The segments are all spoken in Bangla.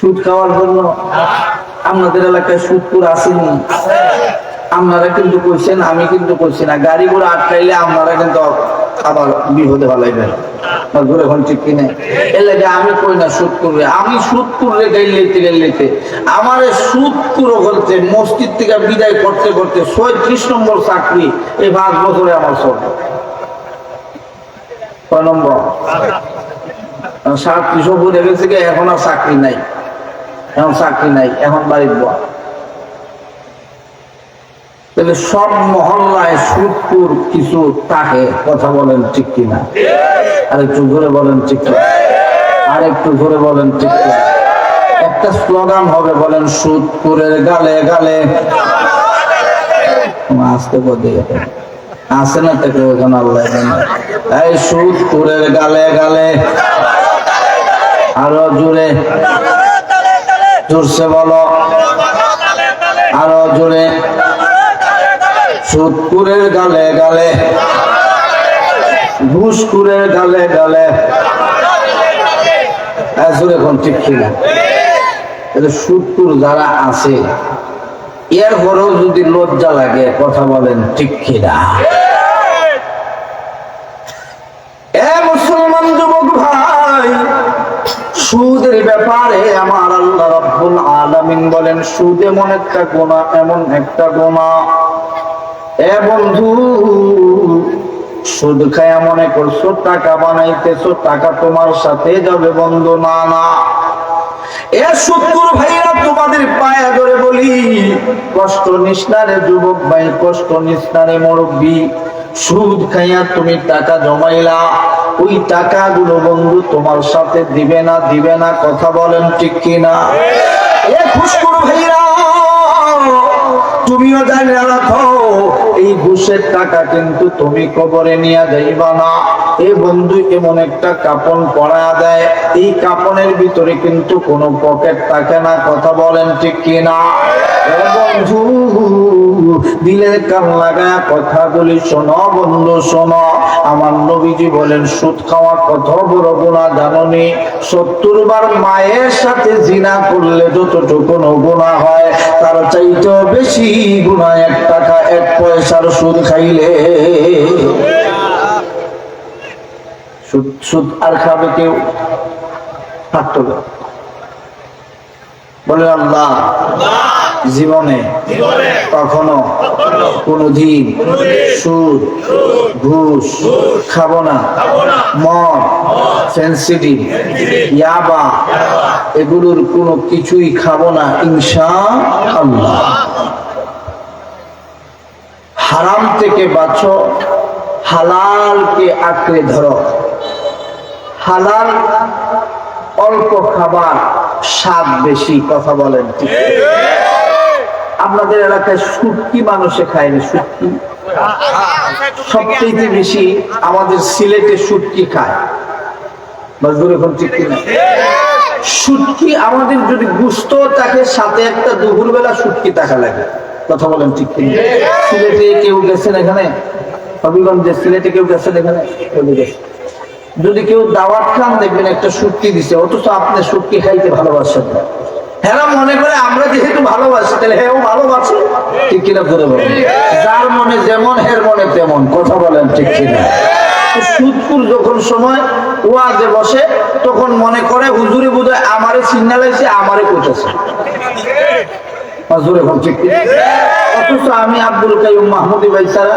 সুদ খাওয়ার জন্য আপনাদের এলাকায় সুদপুর আসেনি। আপনারা কিন্তু কইছেন, আমি কিন্তু কইছি না। গাড়ি ঘোড়া আটকাইলে আপনারা কিন্তু আবার বিপদে ফেলাইবেন। ঘুরে এখন ঠিক কিনে? লাগে আমি কই না সুদ করবে? আমি সুদ করলে গাইলেতে গাইলেতে আমার সুদ পুরো বলতে মসজিদ থেকে বিদায় করতে করতে ছয়ত্রিশ নম্বর চাকরি এই পাঁচ বছরে আমার চলবে। কয় নম্বর? গেছে গিয়ে এখন আর চাকরি নাই। এখন চাকরি নাই, এখন বাড়ির বয় তাহলে সব মহল্লায় সুদপুর কিছু তাকে কথা বলেন ঠিক কিনা? আর একটু জোরে বলেন ঠিক কিনা? আর একটু জোরে বলেন ঠিক কিনা? একটা স্লোগান হবে, বলেন, সুদপুরের গালে গালে। আসতে বদে আসে না থেকে ওখানে আল্লাহ এই সুদপুরের গালে গালে। আরও জোরে। জোরসে বলো। আরও জোরে। সুদপুরের গালে গালে ঘুষকুরের গালে গালে। ঠিক যারা আছে এর পরেও যদি লজ্জা লাগে, কথা বলেন ঠিক কিনা? মুসলমান যুবক ভাই, সুদের ব্যাপারে আমার আলামিন বলেন, সুদ এমন একটা গোনা এমন একটা গোনা এ বন্ধু, সুদ খায়া মনে করছ, টাকা বানাইতেছো, টাকা তোমার সাথে যাবে বন্ধু, না না। এ ভাইরা তোমাদের পায়ে ধরে বলি, কষ্ট নিস্তারে যুবক ভাই, কষ্ট নিস্তারে মুরব্বী। সুদ খাইয়া তুমি টাকা জমাইলা। ওই টাকাগুলো বন্ধু তোমার সাথে দিবে না দিবে না, কথা বলেন ঠিক কিনা? তুমিও জানিয়ে রাখো, এই ঘুষের টাকা কিন্তু তুমি কবরে নিয়ে যাইবা না। এ বন্ধু, এমন একটা কাপন পরা দেয়, এই কাপনের ভিতরে কিন্তু কোনো পকেট থাকে না, কথা বলেন ঠিক কিনা? দিলের কান লাগায় কথাগুলি শোনো, বন্ধু, শোনো। আমার নবীজি বলেন, সুদ খাওয়া কত বড় গুণা জাননি? সত্তর বার মায়ের সাথে জিনা করলে যতটুকু গুণা হয়, তার চাইতেও বেশি গুণা এক টাকা, এক পয়সার সুদ খাইলে। সুদ সুদ আর খাবে কেউ? না। বলে আল্লাহ। জীবনে কখনো কোনদিন সুদ ঘুষ খাব না। মদ ফেন্সিডি ইয়াবা এগুলোর কোনো কিছুই খাব না ইনশা আল্লাহ হারাম থেকে বাঁচো হালালকে আঁকড়ে ধরো। হালাল অল্প খাবার স্বাদ বেশি কথা বলেন ঠিক। আপনাদের এলাকায় সুটকি মানুষে খায়নি, সুটকি। সবচেয়ে বেশি আমাদের সিলেটে সুটকি খায়। আমাদের যদি গুস্ত থাকে, সাথে একটা দুপুর বেলা লাগে। কথা বলেন ঠিক কিনা সিলেটে কেউ গেছেন এখানে? হবিগঞ্জে সিলেটে কেউ গেছেন এখানে? যদি কেউ দাওয়াত খান, দেখবেন একটা সুটকি দিছে। অথচ আপনি সুটকি খাইতে ভালোবাসেন না। হ্যাঁ মনে করে, আমরা যেহেতু ভালোবাসি, তাহলে হ্যাঁ ভালোবাসি। ঠিক কিনা করে বলেন যার মনে যেমন, হের মনে তেমন, কথা বলেন ঠিক কিনা। সুদপুর যখন সময় বসে, তখন মনে করে, হুজুরে আমারে আমারে হুজুর এখন ঠিক অথচ আমি আব্দুল কাইম মাহমুদি ভাই সারা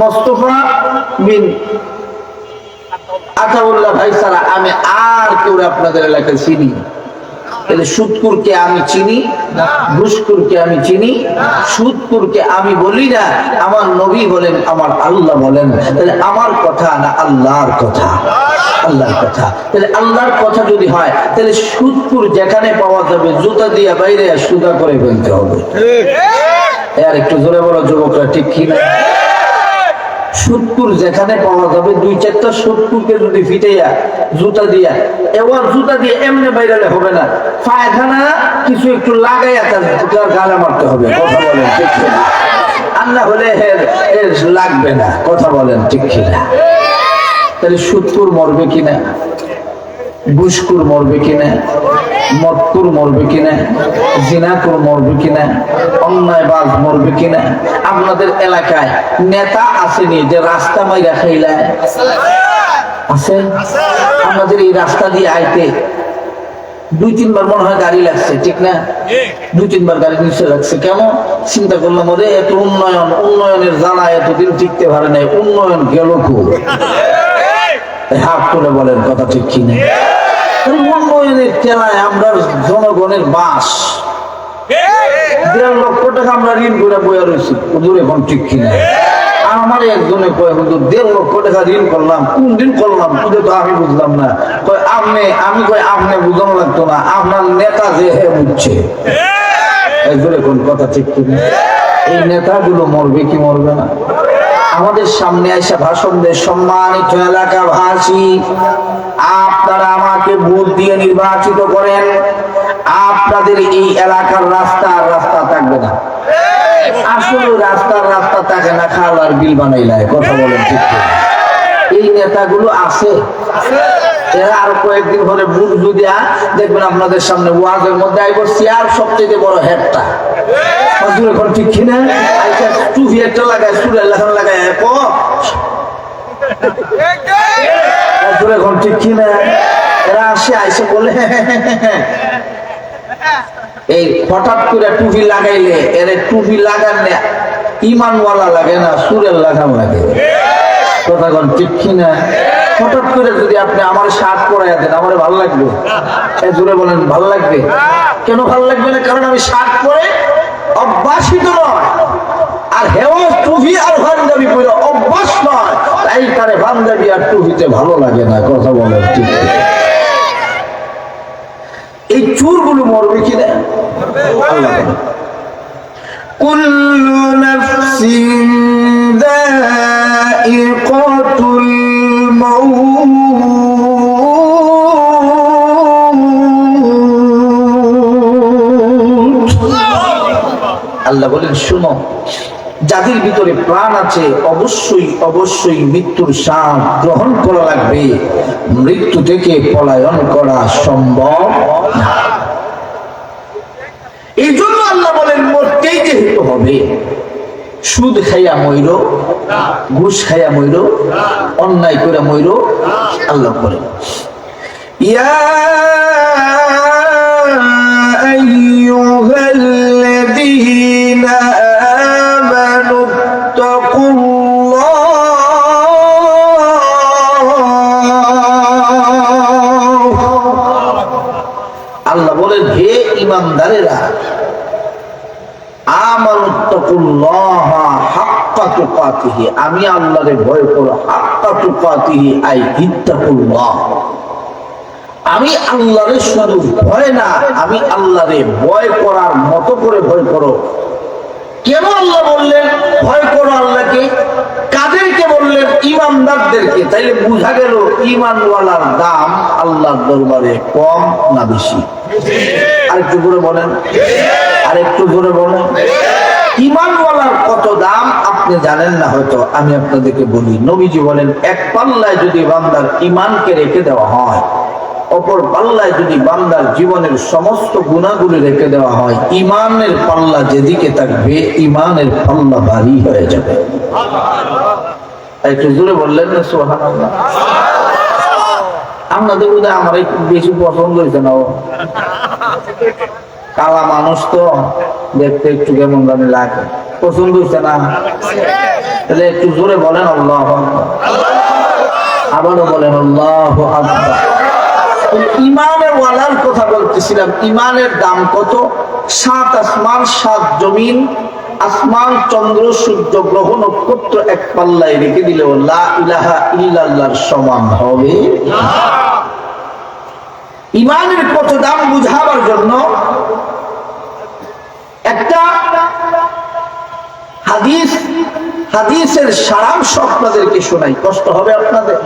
মোস্তফা বিন আতাউল্লাহ ভাই সারা আমি আর কেউ আপনাদের এলাকায় চিনি। তাহলে সুদকুরকে আমি চিনি ঘুষকুরকে আমি চিনি সুদকুরকে আমি বলি না আমার নবী বলেন আমার আল্লাহ বলেন তাহলে আমার কথা না আল্লাহর কথা? আল্লাহর কথা। তাহলে আল্লাহর কথা যদি হয় তাহলে সুদকুর যেখানে পাওয়া যাবে জুতা দিয়ে বাইরে সুদা করে ফেলতে হবে। আর একটু জোরে বলো যুবকরা ঠিক কি না সুদপুর যেখানে পাওয়া যাবে, দুই চারটা সুদপুরকে যদি ফিটাইয়া জুতা দিয়া, এবার জুতা দিয়ে এমনি বাইরালে হবে না। পায়খানা কিছু একটু লাগাইয়া তার তার গালে মারতে হবে, কথা বলেন, ঠিক আর না হলে লাগবে না, কথা বলেন, ঠিক কিনা? তাহলে সুদপুর মরবে কিনা? বুসকুর মরবে কিনা? মতকুর মরবে কিনা, জিনাকুর মরবে কিনা, অন্যায়বাজ মরবে কিনা। আপনাদের এলাকায় নেতা আসেনি যে রাস্তা মাইরা খাইলায় আছে? আমাদের এই রাস্তা দিয়ে আইতে দুই তিনবার মনে হয় গাড়ি লাগছে, ঠিক না? দুই তিনবার গাড়ি নিচে লাগছে। কেন? চিন্তা করলাম, ওরে, এত উন্নয়ন, উন্নয়নের জ্বালা এতদিন টিকতে পারে নাই, উন্নয়ন গেল হাত করে বলেন, কথা ঠিক কিনা? জনগণের বাস। দেড় লক্ষ টাকা আমরা ঋণ করে ঠিক আমার একজনে দেড় লক্ষ টাকা ঋণ করলাম। কোন দিন করলাম? বুঝলাম না। আপনি, আমি আপনি বুঝানো লাগতো না। আপনার নেতা যে হে বুঝছে। একজনে কোন কথা ঠিক কিনা? এই নেতাগুলো মরবে কি মরবে না? আমাদের সামনে এসে ভাষণ দেয়, সম্মানিত এলাকাবাসী আপনারা আমাকে ভোট দিয়ে নির্বাচিত করেন। আপনাদের এই এলাকার রাস্তা আর রাস্তা থাকবে না। আসলে রাস্তার রাস্তা থাকে না খাওয়ার বিল বানাইলায় কথা বলেন ঠিক এই নেতাগুলো আছে। এরা আর কয়েকদিন পরে বুট আ, দেখবেন আপনাদের সামনে ওয়াজের মধ্যে আইব চেয়ার সবচেয়ে বড় হেডটা। ঠিক কিনা? টুপি একটা লাগায় সুরের লাগায় হুজুর এখন ঠিক এরা আসে, আইসে বলে এই হঠাৎ করে টুপি লাগাইলে, এর টুপি লাগালে ইমানওয়ালা লাগে না, সুরের লাগান লাগে। হঠাৎ করে যদি আপনি আমার শার্ট পরাইয়া দেন, আমার ভালো লাগবে? জোরে বলেন, ভালো লাগবে? কেন ভালো লাগবে না? কারণ আমি শার্ট পরে অভ্যাসিত নয়। আর হেওয়া টুপি আর পাঞ্জাবি পরে অভ্যাস নয় তাই তারে পাঞ্জাবি আর টুপিতে ভালো লাগে না কথা বলেন ঠিক কিনা? এই চুরগুলো মরবে কিনা আল্লাহ বলেন। كل نفس ذائقة الموت আল্লাহ বলেন শুনো যাদের ভিতরে প্রাণ আছে, অবশ্যই অবশ্যই মৃত্যুর সাপ গ্রহণ করা লাগবে। মৃত্যু থেকে পলায়ন করা সম্ভব এই জন্য আল্লাহ বলেন, মরতেই যেহেতু হবে, সুদ খাইয়া ময়ূর ঘুষ খাইয়া ময়ূর অন্যায় করে ময়ূর আল্লাহ বলেন। ইয়া আমি আল্লাহরে ভয় করো, হাক্কা তুকাতিহি আই আমি আল্লাহরে শুধু ভয় না, আমি আল্লাহরে ভয় করার মতো করে ভয় করো। কেন আল্লাহ বললেন ভয় করো আল্লাহকে? কাদেরকে বললেন? ইমানদারদেরকে। তাইলে বোঝা গেল ইমানওয়ালার দাম আল্লাহর দরবারে কম না বেশি? আরেকটু করে বলেন। আরেকটু করে বলেন। ইমানওয়ালার কত দাম আপনি জানেন না হয়তো, আমি আপনাদেরকে বলি। নবীজি বলেন, এক পাল্লায় যদি বান্দার ইমানকে রেখে দেওয়া হয়, অপর পাল্লায় যদি বান্দার জীবনের সমস্ত গুণাগুলি রেখে দেওয়া হয় ইমানের পাল্লা যেদিকে থাকবে ইমানের পাল্লা ভারী হয়ে যাবে। একটু জোরে বললেন না সোহান আপনাদের বোধহয় আমার একটু বেশি পছন্দ হয়েছে না কালা মানুষ তো। দেখতে একটু কেমন জানি লাগে। পছন্দ হয়েছে না? তাহলে একটু জোরে বলেন, আল্লাহ আবারও বলেন, আল্লাহ ইমানের কথা বলতেছিলাম, ইমানের দাম কত? সাত আসমান, সাত জমিন, আসমান, চন্দ্র, সূর্য, গ্রহ, নক্ষত্র এক পাল্লায় রেখে দিলেও সমান হবে। ইমানের কত দাম বুঝাবার জন্য একটা হাদিস, হাদিসের সারাংশ আপনাদেরকে শোনাই। কষ্ট হবে আপনাদের?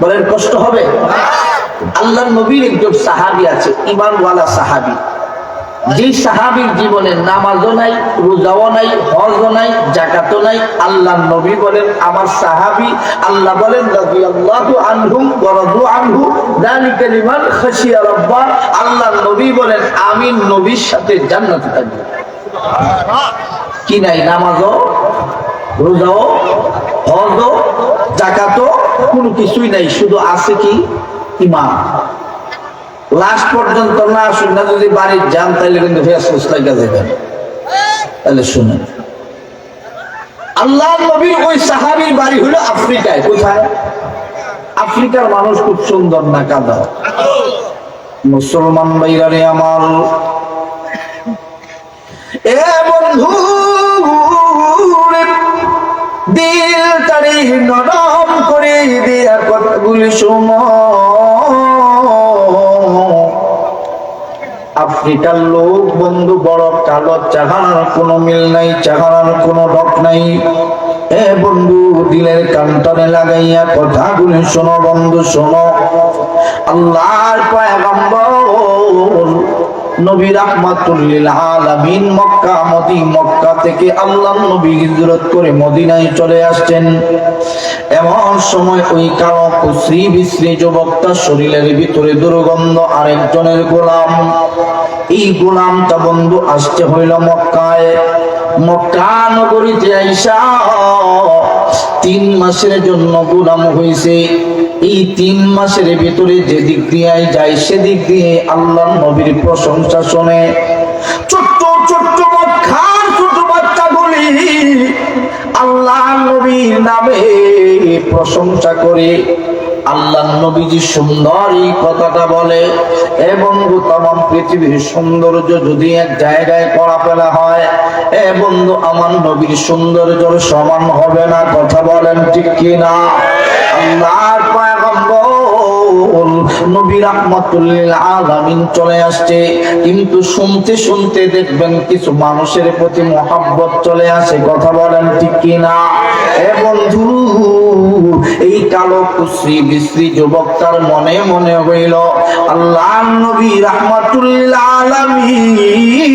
বলেন, কষ্ট হবে? আল্লাহ নবীর একজন সাহাবি আছে ইমানওয়ালা সাহাবি। যে সাহাবীর জীবনে নামাজও নাই, রোজাও নাই, হজও নাই জাকাতও নাই আল্লাহ নবী বলেন, আমার সাহাবী আল্লাহ বলেন আনহুম ওয়া রাদু আনহু যালিকা লিমান খাশিয়া রাব্বা আল্লাহ নবী বলেন, আমি নবীর সাথে জান্নাতে থাকব। কি নাই, নামাজও, রোজাও, হজও জাকাতও কোনো কিছুই নাই, শুধু আছে কি? ইমান। লাস্ট পর্যন্ত না আসুন না যদি বাড়ির যান তাহলে কিন্তু লাগা তাহলে শুনেন। আল্লাহ নবীর ওই সাহাবির বাড়ি হলো আফ্রিকায়। কোথায়? আফ্রিকার মানুষ খুব সুন্দর না কাদা। মুসলমান ভাইরারে আমার। এ বন্ধু দিল তারি নরম করে দিয়া কথাগুলি শোনো। আফ্রিকার লোক, বন্ধু, বড় কালো চাহার কোনো মিল নাই চাহার কোনো রক নাই। এ বন্ধু, দিলের কান্তনে লাগাইয়া কথাগুলি শোনো, বন্ধু, শোনো। আল্লাহর পয়গম্বর নবী রাহমাতুল্লিল আলামিন মক্কা, মদি মক্কা থেকে আল্লাহ নবী হিজরত করে মদিনায় চলে আসছেন। এমন সময় ওই কালো কুশ্রী বিশ্রী যুবকটা শরীরের ভিতরে দুর্গন্ধ আরেকজনের গোলাম। এই গোলামটা বন্ধু আসতে হইল মক্কায়। মক্কা নগরীতে আইসা তিন মাসের জন্য গোলাম হয়েছে এই তিন মাসের ভিতরে যে দিক দিয়ে যায়, সেদিক দিয়ে আল্লাহ নবীর প্রশংসা শোনে। ছোট্ট ছোট্ট মক্কার ছোট বাচ্চাগুলি আল্লাহ নবীর নামে প্রশংসা করে। আল্লাহ নবীজি সুন্দর এই কথাটা বলে এবং বন্ধু তাম পৃথিবীর সৌন্দর্য যদি এক জায়গায় করা ফেলা হয়, এ বন্ধু, আমার নবীর সৌন্দর্যর সমান হবে না, কথা বলেন ঠিক কিনা? পয়গম্বর নবী রাহমাতুল্লিল আলামিন চলে আসছে। কিন্তু শুনতে শুনতে দেখবেন কিছু মানুষের প্রতি মহাব্বত চলে আসে, কথা বলেন ঠিক কিনা? এ বন্ধু এই কালো কুশ্রী বিশ্রী যুবক তার মনে মনে হইল আল্লাহ নবী রাহমাতুল্লিল আলামিন।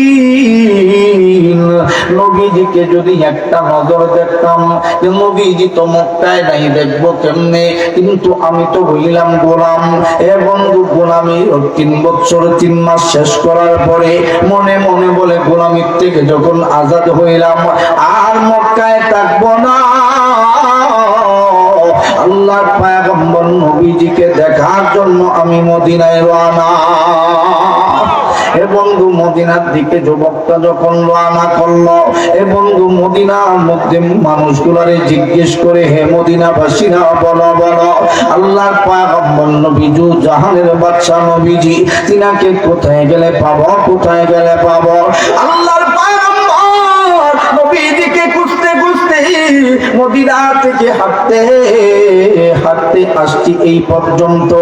নবীজিকে যদি একটা নজর দেখতাম নবীজি তো মক্কায় নাই, দেখব কেমনে? কিন্তু আমি তো হইলাম গোলাম। এ বন্ধু, গোলামি তিন বছর, তিন মাস শেষ করার পরে মনে মনে বলে, গোলামির থেকে যখন আজাদ হইলাম, আর মক্কায় থাকব না। আল্লাহর পায়গম্বর নবীজিকে দেখার জন্য আমি মদিনায় বন্ধু মদিনার দিকে যুবকটা যখন রওনা করল, এ বন্ধু মদিনার মধ্যে মানুষগুলারে জিজ্ঞেস করে, হে মদিনাবাসীরা, বলো বলো, আল্লাহর পয়গম্বর নবীজু জাহানের বাদশা নবীজি, তিনাকে কোথায় গেলে পাবো, কোথায় গেলে পাবো? আল্লাহর পয়গম্বর নবীজিকে খুঁজতে খুঁজতে মদিনা থেকে হাঁটতে হাঁটতে আসছি এই পর্যন্ত।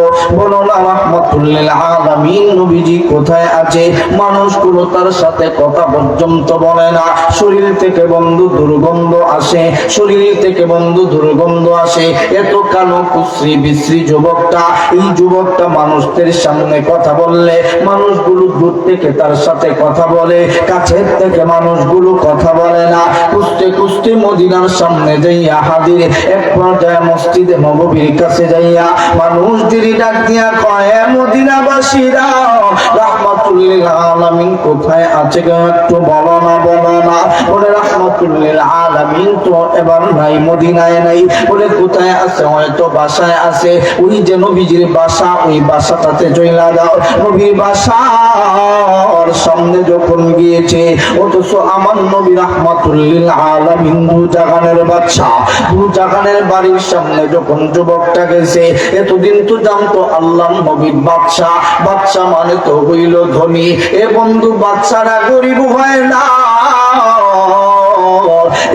নবীজি কোথায় আছে? মানুষগুলো তার সাথে কথা পর্যন্ত বলে না। শরীর থেকে বন্ধু দুর্গন্ধ আসে, শরীর থেকে বন্ধু দুর্গন্ধ আসে। এত কুশ্রী, বিশ্রী যুবকটা, এই যুবকটা মানুষদের সামনে কথা বললে, মানুষগুলো দূর থেকে তার সাথে কথা বলে, কাছের থেকে মানুষগুলো কথা বলে না। কুস্তে কুস্তে মদিনার সামনে যাইয়া হাজির। এক পর্যায়ে মসজিদে নববীর কাছে যাইয়া মানুষ যদি ডাক দিয়া কয় মদিনাবাসীরা আলামিন, কোথায় আছে একটু বলো না বলো না? বলে আলামিন তো এবার নাই, মদিনায় নাই। বলে কোথায় আছে, হয়তো বাসায় আছে। ওই যে নবীজির বাসা, ওই বাসাটাতে দাও। নবীর বাসার সামনে যখন গিয়েছে, অথচ আমার নবী রাহমাতুল্লিল আলামিন দু জাগানের বাচ্চা। দু জাগানের বাড়ির সামনে যখন যুবকটা গেছে, এতদিন তো জানতো আল্লাহ নবীর বাচ্চা। বাচ্চা মানে তো হইল ধনী এ বন্ধু বাচ্চারা গরিব হয় না।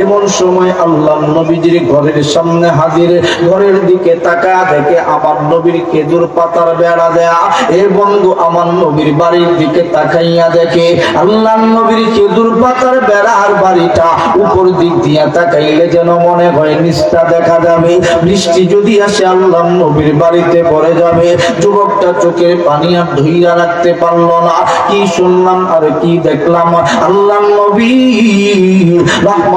এমন সময় আল্লাহ নবীজির ঘরের সামনে হাজির, ঘরের দিকে তাকা দেখে আমার নবীর খেজুর পাতার বেড়া দেয়া। এ বন্ধু আমার নবীর বাড়ির দিকে তাকাইয়া দেখে, আল্লাহ নবীর খেজুর পাতার বেড়ার বাড়িটা উপর দিক দিয়া তাকাইলে যেন মনে হয় নিষ্ঠা দেখা যাবে। বৃষ্টি যদি আসে, আল্লাহ নবীর বাড়িতে পড়ে যাবে। যুবকটা চোখের পানি আর ধুইয়া রাখতে পারল না। কি শুনলাম আর কি দেখলাম? আল্লাহ নবী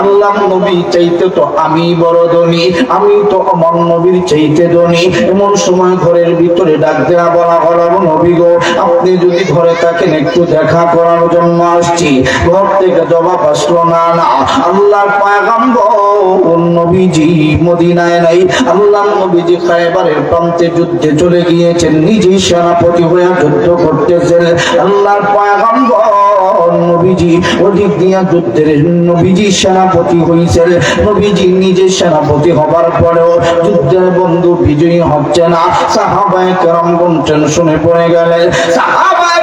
আল্লাহ নবী চাইতে তো আমি বড় ধনী, আমি তো আমার নবীর চাইতে ধনী। এমন সময় ঘরের ভিতরে ডাক দেয়া বলা হলো নবী গো, আপনি যদি ঘরে থাকেন, একটু দেখা করার জন্য আসছি। ঘর থেকে জবাব আসলো, না না, আল্লাহর পয়গম্বর নবীজি মদিনায় নাই। আল্লাহ নবীজি খায়বারের প্রান্তে যুদ্ধে চলে গিয়েছেন, নিজেই সেনাপতি হয়ে যুদ্ধ করতেছেন। আল্লাহর পয়গম্বর নবীজি, অধিক দিয়া যুদ্ধের নবীজি সেনাপতি হয়েছেন নবীজি নিজে সেনাপতি হবার পরেও যুদ্ধের বন্ধু বিজয়ী হচ্ছে না। সাহাবায়ে কেরামগণ টেনশনে পড়ে গেলেন, সাহাবায়ে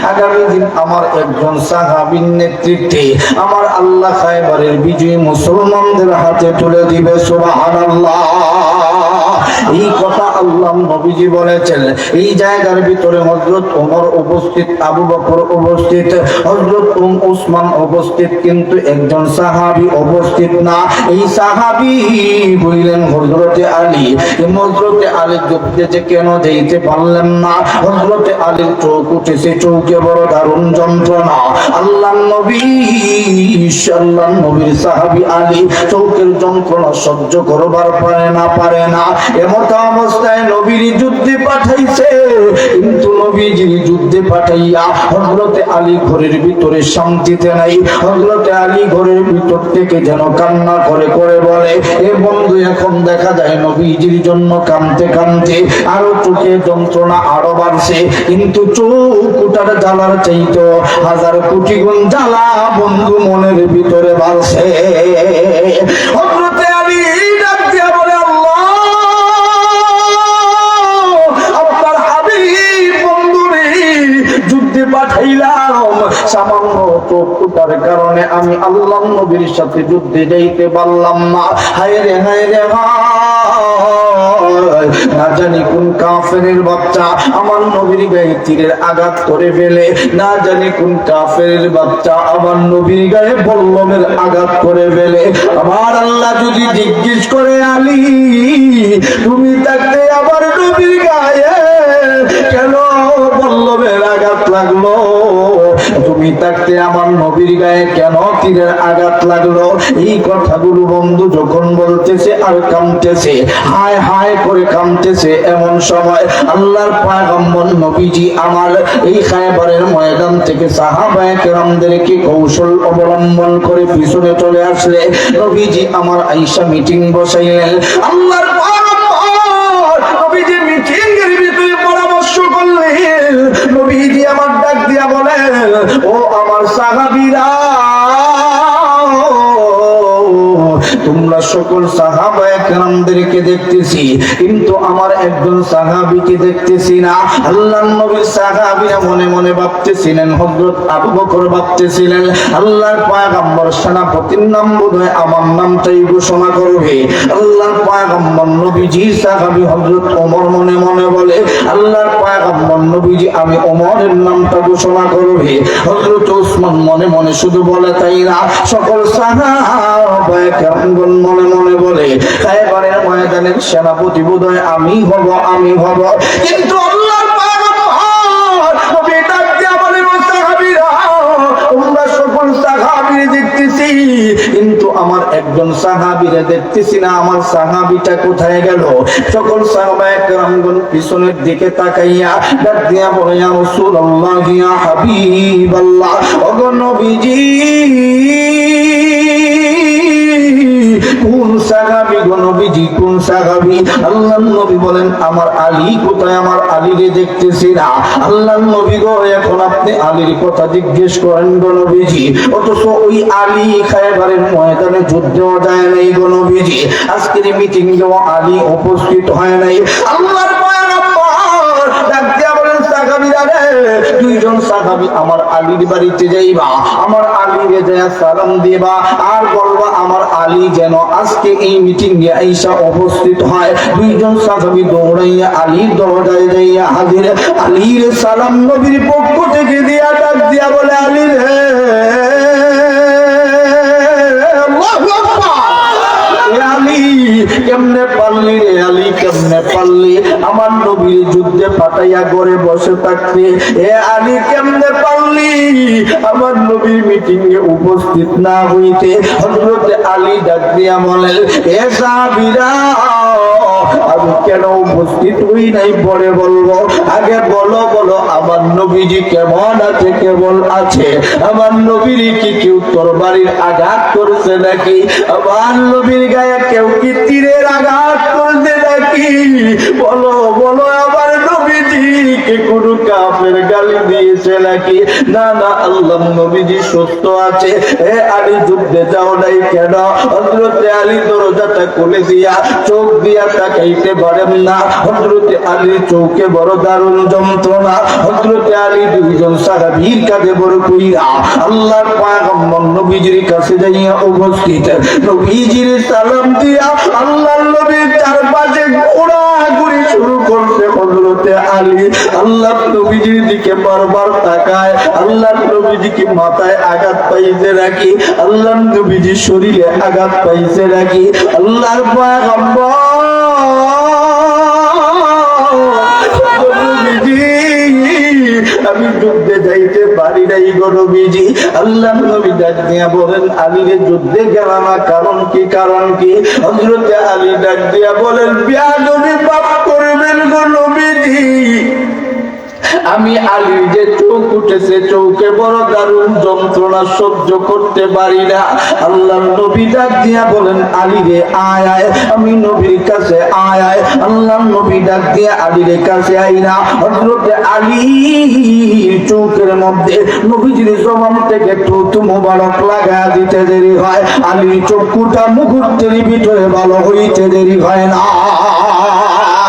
আগামী দিন আমার একজন সাহাবীর নেতৃত্বে আমার আল্লাহ খায়বারের বিজয়ী মুসলমানদের হাতে তুলে দিবে, সুবহানাল্লাহ। এই কথা আল্লাহ নবীজি বলেছেন। এই জায়গার ভিতরে হযরত ওমর উপস্থিত, আবু বকর উপস্থিত, হযরত উম উসমান উপস্থিত, কিন্তু একজন সাহাবী উপস্থিত না। এই সাহাবী বললেন হযরতে আলী। এই হযরতে আলী যুদ্ধে যে কেন যেতে পারলেন না? হযরতে আলীর চোখ উঠেছে চৌকে বড় দারুণ যন্ত্রণা। আল্লাহ নবী আল্লাহ নবীর সাহাবী আলী চৌকের যন্ত্রণা সহ্য করবার পারে না পারে না। এমত অবস্থায় নবীর যুদ্ধে পাঠাইছে। কিন্তু নবীজির যুদ্ধে পাঠাইয়া হজরতে আলী ঘরের ভিতরে শান্তিতে নাই। হজরতে আলী ঘরের ভিতর থেকে যেন কান্না করে করে বলে, এ বন্ধু, এখন দেখা যায় নবীজির জন্য কানতে কানতে আরও চোখে যন্ত্রণা আরও বাড়ছে। কিন্তু চৌকুটার জ্বালার চাইতো হাজার কোটি গুণ জ্বালা বন্ধু মনের ভিতরে বাড়ছে সামান্য চোখটার কারণে আমি আল্লাহ নবীর সাথে যুদ্ধে যাইতে পারলাম না। হায় রে হায় রে না জানি কোন কাফেরের বাচ্চা আমার নবীর গায়ে তীরের আঘাত করে ফেলে। না জানি কোন কাফেরের বাচ্চা আমার নবীর গায়ে বল্লমের আঘাত করে ফেলে। আমার আল্লাহ যদি জিজ্ঞেস করে, আলী, তুমি তাকে আবার নবীর গায়ে কেন বল্লমের আঘাত লাগল? তুমি আমার নবীর গায়ে কেন তীরের আঘাত লাগল? এই কথাগুলো বন্ধু যখন বলতেছে আর কামতেছে হায় হায় করে কামতেছে এমন সময় আল্লাহর পয়গম্বর নবীজি আমার এই খায়বারের ময়দান থেকে সাহাবায়ে কেরামদেরকে কৌশল অবলম্বন করে পিছনে চলে আসলে। নবীজি আমার আইসা মিটিং বসাইলেন। আল্লাহর নবীজি মিটিং এর ভিতরে পরামর্শ করলেন। ও আমার সাহাবীরা। সকল সাহাবায়ে কেরামদেরকে দেখতেছি, কিন্তু আমার একজন সাহাবীকে দেখতেছি না। আল্লাহর নবীর সাহাবীরা মনে মনে ভাবতেছিলেন, হযরত আবু বকর ভাবতেছিলেন, আল্লাহর পয়গম্বর সেনাপতির নাম বোধহয় আমার নামটাই ঘোষণা করবে। আল্লাহর পয়গম্বর নবীজি, সাহাবী হযরত ওমর মনে মনে বলে, আল্লাহর পয়গম্বর নবীজি, আমি ওমরের নামটা ঘোষণা করবে। হযরত ওসমান মনে মনে শুধু বলে তাই না, সকল সাহাবায়ে কেরামগণ মনে মনে বলে এবারের ময়দানের সেনাপতি বোধ আমি হব আমি হব। কিন্তু কিন্তু আমার একজন সাহাবিরা দেখতেছি না, আমার সাহাবিটা কোথায় গেল? সকল সাহাবায়ামগণ পিছনের দিকে তাকাইয়া ডাক বলে রাসূলুল্লাহ হাবিবাল্লাহ, ওগো নবীজি সাহাবি, আল্লাহ নবী বলেন, আমার আলী কোথায়? আমার আলীরে দেখতেছি না। আল্লাহ নবী গো, এখন আপনি আলীর কথা জিজ্ঞেস করেন গো নবীজি। অথচ ওই আলী খায়বারের ময়দানে যুদ্ধেও যায় নাই গো নবীজি। আজকের মিটিং এও আলী উপস্থিত হয় নাই। আল্লাহর পয়গম্বর ডাক দিয়া বলেন, সাহাবীরা দুইজন সাহাবি আমার আলীর বাড়িতে যাইবা, আমার আলীরে যায় সালাম দিবা, আর বলবা আমার আলী যেন আজকে এই মিটিং এ আইসা উপস্থিত হয়। দুইজন সাহাবি দৌড়াইয়া আলীর দরজায় যাইয়া হাজির। আলীর সালাম নবীর পক্ষ থেকে দিয়া ডাক দিয়া বলে, আলী রে কেমনে পারলি রে আলী, কেমনে পারলি? আমার নবীর যুদ্ধে পাঠাইয়া করে বসে থাকতে। এ আলী, কেমনে পারলি? আমার নবীর মিটিং এ উপস্থিত না হইতে হজরত আলী ডাক দিয়া বলেন, এ সাহাবীরা আমি কেন উপস্থিত হই নাই পরে বলব? আগে বলো বলো, আমার নবীজি কেমন আছে কেমন আছে? আমার নবীর কি কেউ তরবারির আঘাত করছে নাকি? আমার নবীর গায়ে কেউ কি তীরের আঘাত করছে নাকি? বলো বলো, আমার নবীজি কে কোন কাফের গালি দিয়েছে নাকি? না না, আল্লাহ নবীজি সুস্থ আছে। এ আলী যুদ্ধে যাও নাই কেন? হজরতে আলী দরজাটা খুলে দিয়া চোখ দিয়া তাকাইতে পারেন না। হজরতে আলীর চৌকে বড় দারুণ যন্ত্রণা। হজরতে আলী দুইজন সাহাবীর কাঁধে বড় কইরা আল্লাহর পয়গম্বর নবীজির কাছে যাইয়া উপস্থিত। নবীজির সালাম দিয়া আল্লাহর নবীর চারপাশে ঘোরাঘুরি শুরু করতে হজরতে আলী। আল্লাহ নবীজির দিকে বারবার তাকায়। আল্লাহ নবীজিকে মাথায় আঘাত পাইতে রাখি আল্লাহ নবীজি শরীরে আঘাত পাইছে রাখি আল্লাহর পয়গম্বর যাইতে পারি নাই গো নবীজি। আল্লাহ নবী ডাক দিয়া বলেন আলীরে যুদ্ধে গেলাম কারণ কি কারণ কি? হজরতে আলী ডাক দিয়া বলেন বিয়া নবী পাপ করবেন গো নবীজি। আমি আলীর যে চোখ উঠেছে চৌকে বড় দারুণ যন্ত্রণা সহ্য করতে পারি না। আল্লাহ নবী ডাক দিয়া বলেন, আলী রে, আয় আয়, আমি নবীর কাছে আয় আয়। আল্লাহ নবী ডাক দিয়া আলীর কাছে আই না। হযরতে আলী চৌকের মধ্যে নবীজির জবান থেকে টুতু মোবারক লাগা দিতে দেরি হয়। আলীর চক্ষুটা মুহূর্তের ভিতরে ভালো হইতে দেরি হয় না।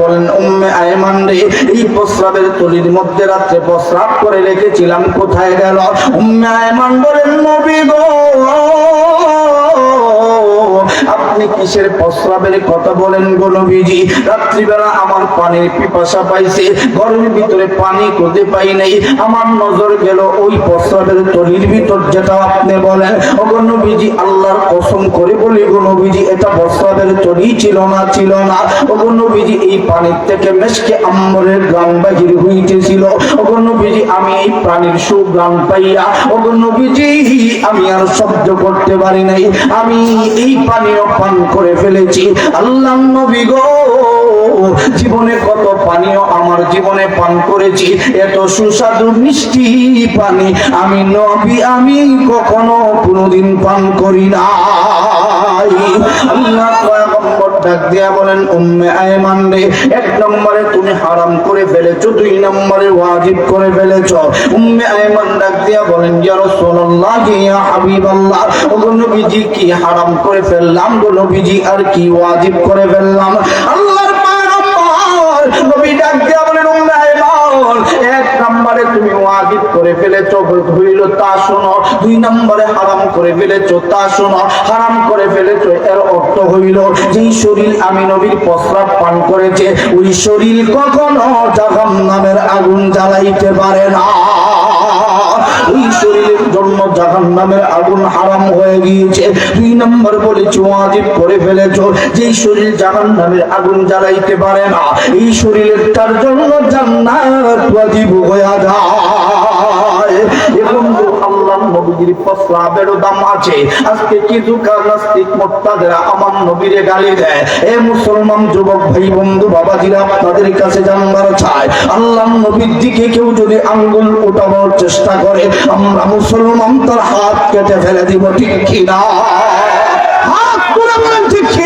বলেন, উম্মে এই প্রস্রাবের তলির মধ্যে রাত্রে প্রস্রাব করে রেখেছিলাম, কোথায় গেল? উম্মে আয়মান বলেন, নবী গো আপনি কিসের প্রস্রাবের কথা বলেন গো রাত্রিবেলা আমার পানির পিপাসা পাইছে, ঘরের ভিতরে পানি খুঁজে পাই নাই। আমার নজর গেল ওই প্রস্রাবের তলির ভিতর, যেটা আপনি বলেন। ও গো নবীজি, আল্লাহর কসম করে বলি গো এটা প্রস্রাবের তলি ছিল না ছিল না। ও গো নবীজি, এই পানির থেকে মেশকে আম্বরের গ্রাম বাহির হইতেছিল। ও গো নবীজি আমি এই প্রাণীর সুগ্রাম পাইয়া ও নবীজি, আমি আর সহ্য করতে পারি নাই। আমি এই পানীয় পান করে ফেলেছি। আল্লাহ নবী গো, জীবনে কত পানীয় আমার জীবনে পান করেছি। এত সুস্বাদু মিষ্টি পানি আমি নবী, আমি কখনো কোনোদিন পান করি না আল্লাহ ডাক দিয়া বলেন, উম্মে আয়মান রে, এক নম্বরে তুমি হারাম করে ফেলেছো, দুই নম্বরে ওয়াজিব করে ফেলেছো। উম্মে আয়মান ডাক দিয়া বলেন, ইয়া রাসূলুল্লাহ, ইয়া হাবিবাল্লাহ, ওগো নবীজি কি হারাম করে ফেললাম গো নবীজি, আর কি ওয়াজিব করে ফেললাম? আল্লাহর পয়গম্বর নবী ডাক দিয়া বলেন উম্মে আয়মান এক নম্বরে তুমি ওয়াজিব করে ফেলেছ হইল তা শোনো। দুই নম্বরে হারাম করে ফেলেছ, তা শোনো। হারাম করে ফেলেছ, এর অর্থ হইল, যেই শরীর আমি নবীর প্রস্রাব পান করেছে, ওই শরীর কখনো জাহান নামের আগুন জ্বালাইতে পারে না। ওই জন্য শরীর তার জন্য জান্নাত হয়ে যায়। আজকে কিছু জানবার নবীর দিকে কেউ যদি আঙ্গুল উঠানোর চেষ্টা করে, আমরা মুসলমান তার হাত কেটে ফেলে দিব, ঠিক কিনা? ঠিক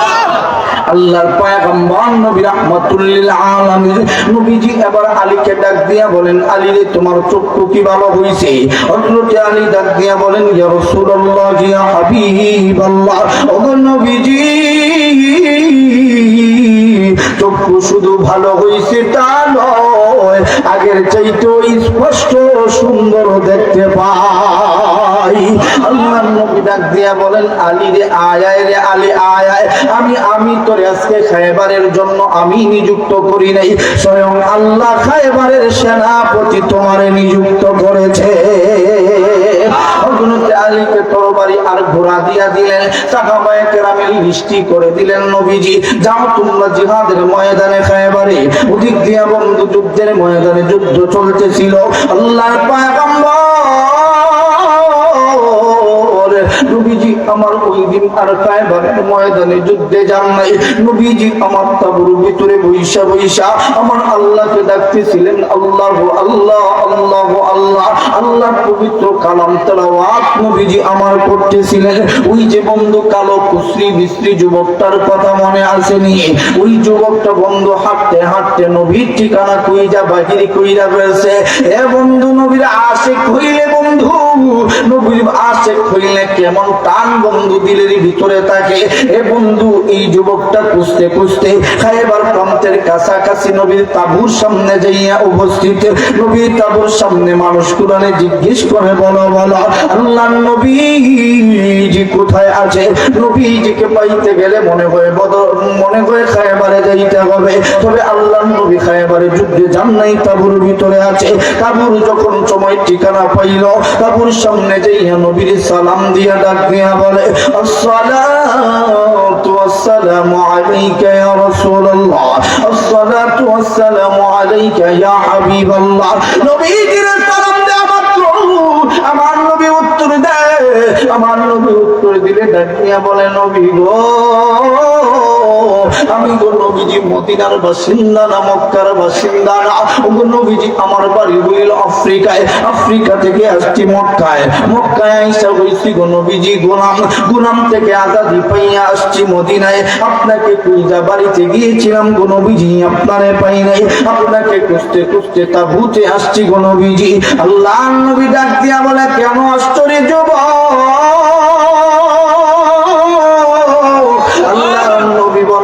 আল্লাহর পয়গম্বর নবী রাহমাতুল্লিল আলামিন। নবীজি এবার আলীকে ডাক দিয়া বলেন, আলী রে, তোমার চক্ষু কি ভালো হইছে? হযরত আলী ডাক দিয়া বলেন, ইয়া রাসূলুল্লাহ, ইয়া হাবিবাল্লাহ। ওগো নবীজি, চক্ষু শুধু ভালো হইছে তা নয়, আগের চাইতে স্পষ্ট সুন্দর দেখতে আল্লাহ আল্লাহ সেনাপতি নিযুক্ত করেছে। আলীকে তরবারি আর ঘোড়া দিয়া দিলেন লিস্টি করে দিলেন নবীজি। যাও তোমরা জিহাদের ময়দানে খায়বারে। ওদিক দিয়া বন্ধু যুদ্ধের ময়দানে যুদ্ধ চলতেছিল। পয়গম্বর আমার ওই দিন আর খায়বারের ময়দানে যুদ্ধে যান নাই। নবীজি আমার তাবুর ভিতরে বৈশা বৈশা আমার আল্লাহকে ডাকতেছিলেন, আল্লাহ আল্লাহ আল্লাহ আল্লাহ আল্লাহ পবিত্র কালাম তেলাওয়াত নবীজি আমার করতেছিলেন। ওই যে বন্ধু কালো কুশ্রী বিশ্রী যুবকটার কথা মনে আসেনি। ওই যুবকটা বন্ধু হাঁটতে হাঁটতে নবীর ঠিকানা কইরা বাহিরে কইরা রয়েছে এ বন্ধু নবীর আশে কইলে বন্ধু, নবীর আশে কইলে কেমন টান বন্ধু ভিতরে থাকে। এ বন্ধু, এই যুবকটা খুঁজতে খুঁজতে খাইবার প্রান্তের কাছাকাছি নবীর তাবুর সামনে যাইয়া উপস্থিত। নবীর তাবুর সামনে মানুষ কোরআনে জিজ্ঞেস করে, বলো বলো, আল্লাহ নবীজি কোথায় আছে? নবীজিকে পাইতে গেলে মনে হয় বদর, মনে হয় খায়বারে যাইতে হবে। তবে আল্লাহ নবী খায়বারে যুদ্ধে যান নাই, তাবুর ভিতরে আছে। তাবুর যখন সময় ঠিকানা পাইল, তাবুর সামনে যাইয়া নবীর সালাম দিয়া ডাক দিয়া الصلاة والسلام عليك يا رسول الله. الصلاة والسلام عليك يا حبيب الله. نبي كرسلام دامت أمان نبي وطر أمان نبي দিলে ডাকিয়া বলে, নবী গো, আমি গো নবীজি মদিনার বাসিন্দা না, মক্কার বাসিন্দা না। গো নবীজি আমার বাড়ি হইল আফ্রিকায়, আফ্রিকা থেকে আসছি মক্কায়। মক্কায় আইসা হইছি গো নবীজি, গোলাম গোলাম থেকে আজাদি পাইয়া আসছি মদিনায়। আপনাকে কুইজা বাড়িতে গিয়েছিলাম গো নবীজি, আপনারে পাই নাই। আপনাকে খুঁজতে খুঁজতে তা ভূতে আসছি গো নবীজি। আল্লাহ নবী ডাক দিয়া বলে, কেন আশ্চর্য আল্লাহ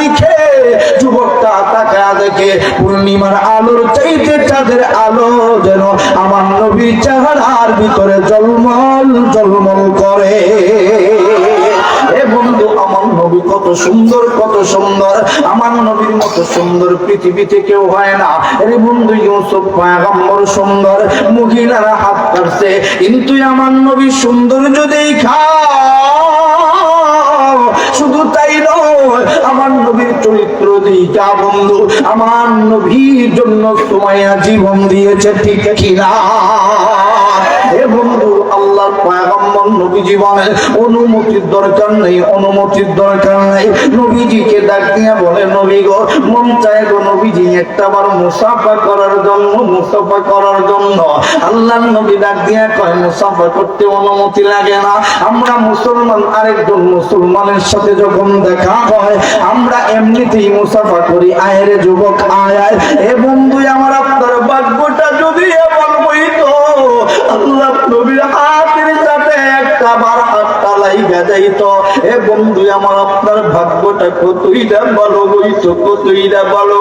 দিকে যুবকটা তাকায় দেখে পূর্ণিমার আলোর চাইতে চাঁদের আলো যেন আমার নবীর চেহারার ভিতরে জলমল জলমল করে। নবী কত সুন্দর কত সুন্দর। আমার নবীর মতো সুন্দর পৃথিবীতে কেউ হয় না। বন্ধু, ইউসুফ সুন্দর, মহিলারা হাত কাটছে কিন্তু আমার নবী সৌন্দর্য দেখা শুধু তাই নয় আমার নবীর চরিত্র দিকা বন্ধু। আমার নবীর জন্য সময়া জীবন দিয়েছে, ঠিক কিনা? হে বন্ধু, আল্লাহর পয়গম্বর নবী জীবনে অনুমতির দরকার নেই, অনুমতির দরকার নেই। নবীজিকে বলে, নবী গো, মন চায় গো নবীজি একটা বার মুসাফা করার জন্য, মুসাফা করার জন্য। নবী কয়, মুসাফা করতে অনুমতি লাগে না। আমরা মুসলমান, আরেকজন মুসলমানের সাথে যখন দেখা হয় আমরা এমনিতেই মুসাফা করি। আয়ের যুবক, আয় এ বন্ধু আমার আপনার ভাগ্যটা যদি এমন হইত সাথে একটা বার এ বন্ধু আমার আপনার ভাগ্যটা কতই না ভালো হইতো, কতই না ভালো